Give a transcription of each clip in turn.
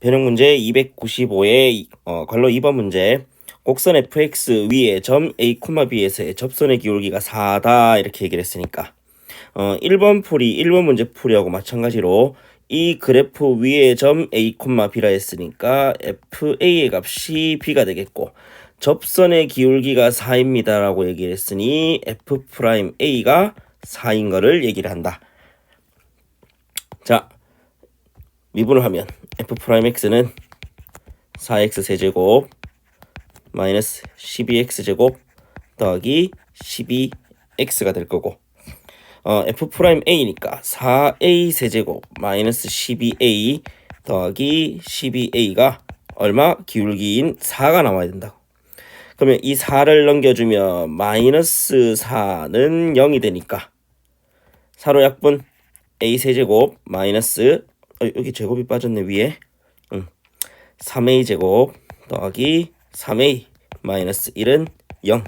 변형 문제 295의 어, 관로 2번 문제 곡선 fx 위에 점 a, b에서의 접선의 기울기가 4다 이렇게 얘기를 했으니까 어, 1번 풀이 1번 문제 풀이하고 마찬가지로 이 그래프 위에 점 a, b라 했으니까 fa의 값이 b가 되겠고 접선의 기울기가 4입니다 라고 얘기를 했으니 f'a가 4인 거를 얘기를 한다. 자, 미분을 하면 f'x는 4x 세제곱 마이너스 12x 제곱 더하기 12x가 될 거고 어, f'a니까 4a 세제곱 마이너스 12a 더하기 12a가 얼마? 기울기인 4가 나와야 된다. 그러면 이 4를 넘겨주면 마이너스 4는 0이 되니까 4로 약분 a 세제곱 마이너스 어, 여기 제곱이 빠졌네 위에. 응. 3a 제곱 더하기 3a 마이너스 1은 0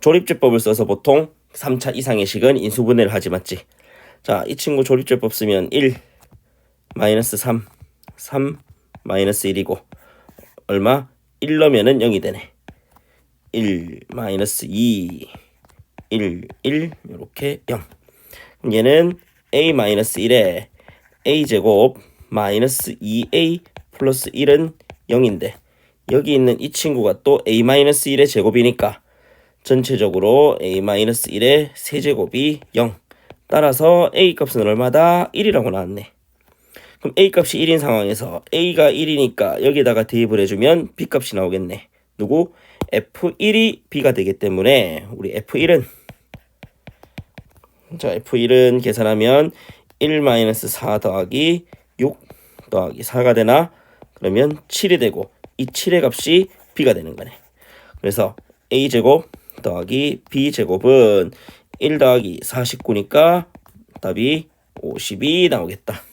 조립제법을 써서 보통 3차 이상의 식은 인수분해를 하지 맞지. 자 이 친구 조립제법 쓰면 1 마이너스 3 3 마이너스 1이고 얼마? 1 넣으면은 0이 되네. 1 마이너스 2 1 1 요렇게 0 그럼 얘는 a 마이너스 1에 a 제곱 마이너스 2a 플러스 1은 0인데 여기 있는 이 친구가 또 a 마이너스 1의 제곱이니까 전체적으로 a 마이너스 1의 세제곱이 0 따라서 a 값은 얼마다? 1이라고 나왔네 그럼 a 값이 1인 상황에서 a가 1이니까 여기다가 대입을 해주면 b 값이 나오겠네 누구? f1이 b가 되기 때문에 우리 f1은 자 f1은 계산하면 1-4 더하기 6 더하기 4가 되나? 그러면 7이 되고 이 7의 값이 b가 되는 거네. 그래서 a제곱 더하기 b제곱은 1 더하기 49니까 답이 50이 나오겠다.